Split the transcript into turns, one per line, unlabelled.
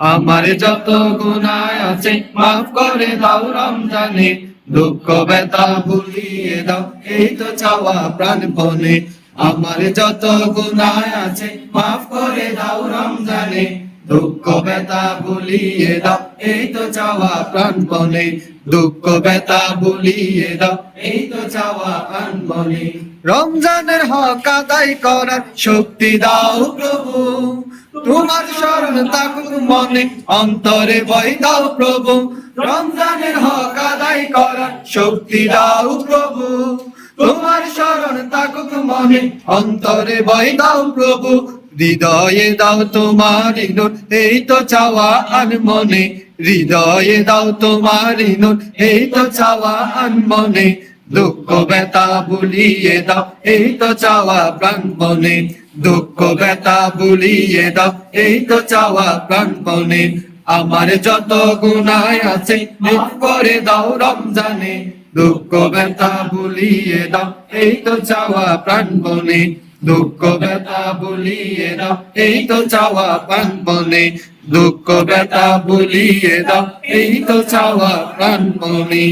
আমার যত গুনাহ আছে, মাফ করে দাও রমজানে। দুঃখ, ব্যথা ভুলিয়ে দাও, এই তো চাওয়া প্রাণপণে আমার যত গুনাহ আছে, মাফ করে দাও রমজানে। দুঃখ, ব্যথা ভুলিয়ে দাও, এই তো চাওয়া প্রাণপণে দুঃখ, ব্যথা ভুলিয়ে দাও, এই তো চাওয়া প্রাণপণে রমজানের হক আদায় করার শক্তি দাও প্রভু। তোমার স্মরণ থাকুক মনে, অন্তরে ভয় দাও প্রভু। রমজানের হক আদায় করার শক্তি দাও প্রভু। তোমার স্মরণ থাকুক মনে, অন্তরে ভয় দাও প্রভু। হৃদয়ে দাও তোমার ইনুর এই তো চাওয়া আন মনে। হৃদয়ে দাও তোমার ইনুর এই তো চাওয়া আন মনে। দুঃখ ব্যথা ভুলিয়ে দাও, এই তো চাওয়া প্রাণপণে দুঃখ ব্যথা ভুলিয়ে দাও, এই তো চাওয়া প্রাণপণে। আমার যত গুনায় আছে, মাফ করে দাও রমজানে। দুঃখ ব্যথা ভুলিয়ে দাও, এই তো চাওয়া প্রাণপণে। দুঃখ ব্যথা ভুলিয়ে দাও, এই তো চাওয়া প্রাণপণে। দুঃখ ব্যথা ভুলিয়ে দাও, এই তো চাওয়া প্রাণপণে।